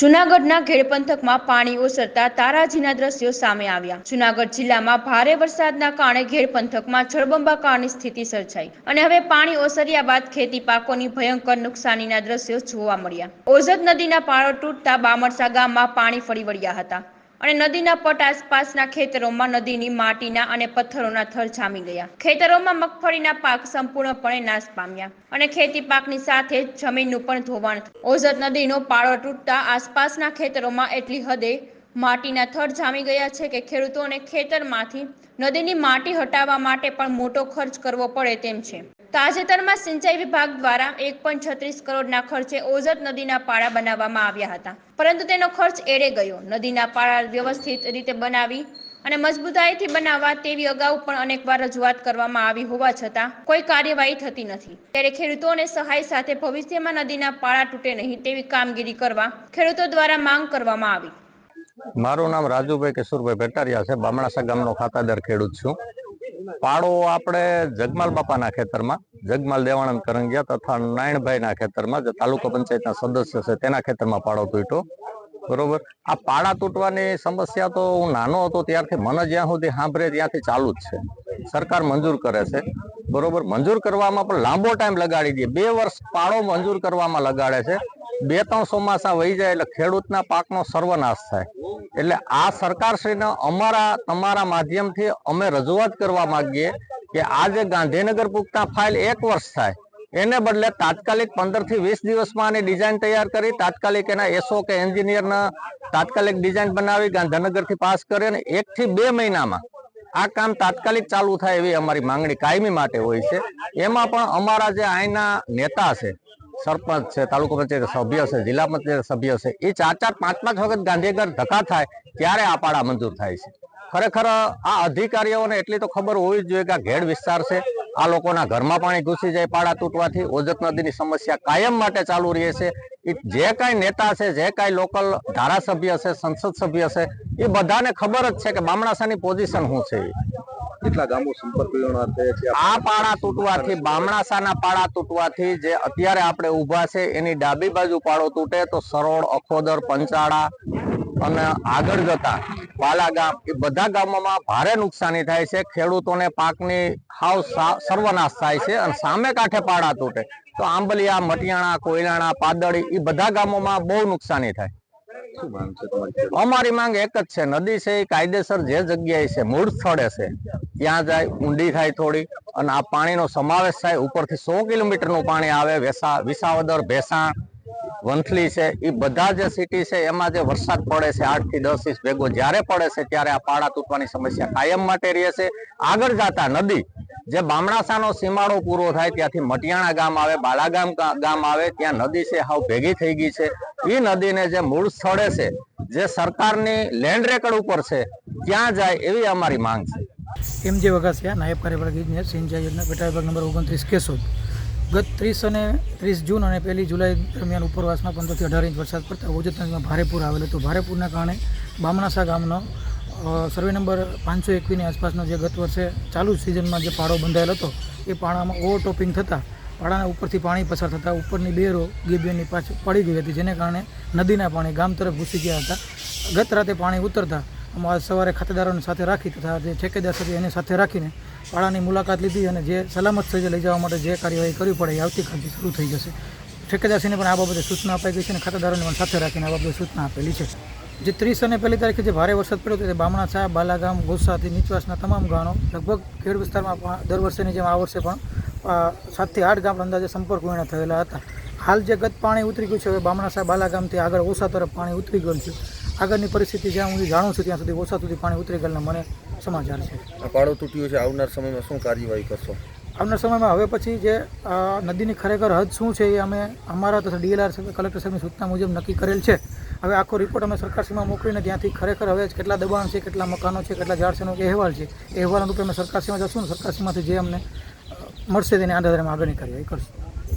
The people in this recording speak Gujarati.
જૂનાગઢના ઘેડ પંથકમાં પાણી ઓસરતા તારાજીના દ્રશ્યો સામે આવ્યા. જુનાગઢ જિલ્લામાં ભારે વરસાદના કારણે ઘેડ પંથકમાં જળબંબાકારની સ્થિતિ સર્જાઈ અને હવે પાણી ઓસર્યા બાદ ખેતી પાકોની ભયંકર નુકસાનીના દ્રશ્યો જોવા મળ્યા. ઓઝત નદીના પાળો તૂટતા બામરસા ગામમાં પાણી ફરી વળ્યા હતા. અને નદીના પટ આસપાસના ખેતરોમાં નદીની માટીના અને પથ્થરોના થર જામી ગયા ખેતરોમાં મગફળીના પાક સંપૂર્ણપણે નાશ પામ્યા અને ખેતી પાકની સાથે જમીનનું પણ ધોવાણ. ઓઝત નદીનો પાળો તૂટતા આસપાસના ખેતરોમાં એટલી હદે માટીના થર જામી ગયા છે કે ખેડૂતોને ખેતરમાંથી નદીની માટી હટાવવા માટે પણ મોટો ખર્ચ કરવો પડે તેમ છે તાજેતરમાં સિંચાઈ વિભાગ દ્વારા એક પોઈન્ટ છત્રીસ કરોડના ખર્ચે ઓઝત નદીના પાળા બનાવવામાં આવ્યા હતા. પરંતુ તેનો ખર્ચ એળે ગયો. નદીના પાળા વ્યવસ્થિત રીતે બનાવી અને મજબૂતાઈથી બનાવવા તેવી અગાઉ પણ અનેકવાર રજૂઆત કરવામાં આવી હોવા છતાં કોઈ કાર્યવાહી થતી નથી. ત્યારે ખેડૂતોને સહાય સાથે ભવિષ્યમાં નદીના પાળા તૂટે નહીં તેવી કામગીરી કરવા ખેડૂતો દ્વારા માંગ કરવામાં આવી. મારું નામ રાજુભાઈ કિશોરભાઈ ભેટારિયા છે. બામણાસા ગામનો ખાતાદાર ખેડૂત છું. પાડો આપણે જગમાલ બાપાના ખેતરમાં, જગમાલ દેવાનંદ કરંગિયા તથા નાયણભાઈના ખેતરમાં, જે તાલુકા પંચાયતના સદસ્ય છે, તેના ખેતરમાં પાડો તૂટ્યો. બરોબર? આ પાડા તૂટવાની સમસ્યા તો હું નાનો હતો ત્યારથી, મને જ્યાં સુધી સાંભળે ત્યાંથી ચાલુ જ છે. સરકાર મંજૂર કરે છે. બરોબર? મંજૂર કરવામાં પણ લાંબો ટાઈમ લગાડી દે. બે વર્ષ પાડો મંજૂર કરવામાં લગાડે છે. બે ત્રણ ચોમાસા વહી જાય એટલે ખેડૂતના પાકનો સર્વનાશ થાય. એટલે આ સરકારશ્રીને અમારા, તમારા માધ્યમથી અમે રજૂઆત કરવા માંગીએ કે આ જે ગાંધીનગર પૂગતા ફાઇલ એક વર્ષ થાય. એને બદલે તાત્કાલિક પંદરથી વીસ દિવસમાં આની ડિઝાઇન તૈયાર કરી, તાત્કાલિક એના એસો કે એન્જિનિયરના તાત્કાલિક ડિઝાઇન બનાવી, ગાંધીનગરથી પાસ કરી અને એકથી બે મહિનામાં આ કામ તાત્કાલિક ચાલુ થાય એવી અમારી માંગણી કાયમી માટે હોય છે. એમાં પણ અમારા જે અહીંના નેતા છે સરપંચ છે, તાલુકા પંચાયત સભ્ય છે, જિલ્લા પંચાયત સભ્ય છે, એ ચાર ચાર પાંચ પાંચ વખત ગાંધીનગર ધક્કા થાય ત્યારે આ પાડા મંજૂર થાય છે. ખરેખર આ અધિકારીઓને એટલી તો ખબર હોવી જ જોઈએ કે આ ઘેડ વિસ્તાર છે. આ લોકોના ઘરમાં પાણી ઘૂસી જાય પાડા તૂટવાથી ઓજત નદીની સમસ્યા કાયમ માટે ચાલુ રહે છે. જે કાંઈ નેતા છે, જે કાંઈ લોકલ ધારાસભ્ય છે, સંસદ સભ્ય છે, એ બધાને ખબર જ છે કે બામણાસાની પોઝિશન શું છે. કેટલા ગામો સંપર્ક વિહોણા થયા છે? આ પાડા તૂટવાથી બામણાસાના પાડા તૂટવાથી જે અત્યારે આપણે ઊભા છે એની ડાબી બાજુ પાડો તૂટે તો સરોળ અખોદર પંચાળા અને આગળ જતા વાલા ગામ એ બધા ગામોમાં ભારે નુકસાની થાય છે. ખેડૂતોને પાકની હાવ સર્વનાશ થાય છે અને સામે કાંઠે પાડા તૂટે. તો આંબલિયા મટિયાણા કોયલાણા પાદળી એ બધા ગામોમાં બહુ નુકસાની થાય. અમારી માંગ એક જ છે. નદી છે, એ કાયદેસર જે જગ્યાએ છે, મૂળ સ્થળે છે. ત્યાં જાય, ઊંડી થાય થોડી અને આ પાણીનો સમાવેશ થાય. ઉપરથી સો કિલોમીટરનું પાણી આવે. વેસા, વિસાવદર, ભેસાણ, વંથલી છે. એ બધા જે સિટી છે, એમાં જે વરસાદ પડે છે, આઠથી દસ ઇંચ ભેગો જ્યારે પડે છે, ત્યારે આ પાડા તૂટવાની સમસ્યા કાયમ માટે રહે છે. આગળ જતા નદી, જે બામણાસાનો સીમાડો પૂરો થાય ત્યાંથી મટિયાણા ગામ આવે, બાલાગામ ગામ આવે, ત્યાં નદી છે, હાવ ભેગી થઈ ગઈ છે. એ નદીને જે મૂળ સ્થળે છે, જે સરકારની લેન્ડ રેકર્ડ ઉપર છે, ત્યાં જાય એવી અમારી માંગ છે. એમ જે વગાસિયા, નાયબ કાર્યપાલક ઇજનેર સિંચાઈ યોજના પેટા વિભાગ નંબર ઓગણત્રીસ, કેશોદ. ગત ત્રીસ અને ત્રીસ જૂન અને પહેલી જુલાઈ દરમિયાન ઉપરવાસમાં પંદરથી અઢાર ઇંચ વરસાદ પડતા ઓજત નદીમાં ભારે પૂર આવેલ હતું. ભારે પૂરના કારણે બામણાસા ગામનો સર્વે નંબર પાંચસો એકવીસની આસપાસનો જે ગત વર્ષે ચાલુ સિઝનમાં જે પાડો બંધાયેલ હતો, એ પાડામાં ઓવરટોપિંગ થતાં પાડાના ઉપરથી પાણી પસાર થતાં ઉપરની બે રો ગેબિયનની પાછળ પડી ગઈ હતી, જેને કારણે નદીના પાણી ગામ તરફ ઘૂસી ગયા હતા. ગત રાતે પાણી ઉતરતા અમે સવારે ખાતેદારોને સાથે રાખી તથા જે ઠેકેદાર સાથે એને સાથે રાખીને પાડાની મુલાકાત લીધી અને જે સલામત સ્થળે લઈ જવા માટે જે કાર્યવાહી કરવી પડે એ આવતીકાલથી શરૂ થઈ જશે. ઠેકેદારશ્રીને પણ આ બાબતે સૂચના અપાઈ ગઈ છે અને ખાતેદારોને પણ સાથે રાખીને આ બાબતે સૂચના આપેલી છે. જે ત્રીસ અને પહેલી તારીખે જે ભારે વરસાદ પડ્યો હતો તે બામણા સાહેબ બાલાગામ, ગોસાથી, નીચવાસના તમામ ગામો લગભગ ખેડ વિસ્તારમાં દર વર્ષેની જેમ આ વર્ષે પણ સાતથી આઠ ગામ અંદાજે સંપર્ક વિહોણા થયેલા હતા. હાલ જે ગત પાણી ઉતરી ગયું છે હવે બામણા સાહેબ બાલાગામથી આગળ ઓછા તરફ પાણી ઉતરી ગયું છે. આગળની પરિસ્થિતિ જ્યાં હું જાણું છું ત્યાં સુધી ઓછા સુધી પાણી ઉતરી ગયેલા મને સમાચાર છે. આ પાડો તૂટ્યો છે આવનાર સમયમાં શું કાર્યવાહી કરશો? આવનાર સમયમાં હવે પછી જે નદીની ખરેખર હદ શું છે એ અમે અમારા તથા ડીએલઆર કલેક્ટર સાહેબની સૂચના મુજબ નક્કી કરેલ છે. હવે આખો રિપોર્ટ અમે સરકારશ્રીમાં મોકલીને ત્યાંથી ખરેખર હવે કેટલા દબાણ છે કેટલા મકાનો છે કેટલા ઝાડ છે એનો અહેવાલ છે. એ અહેવાલ રૂપે અમે સરકારશ્રીમાં જશું ને સરકારશ્રીમાંથી જે અમને મળશે તેની આધારે અમે આગળની કાર્યવાહી કરશું.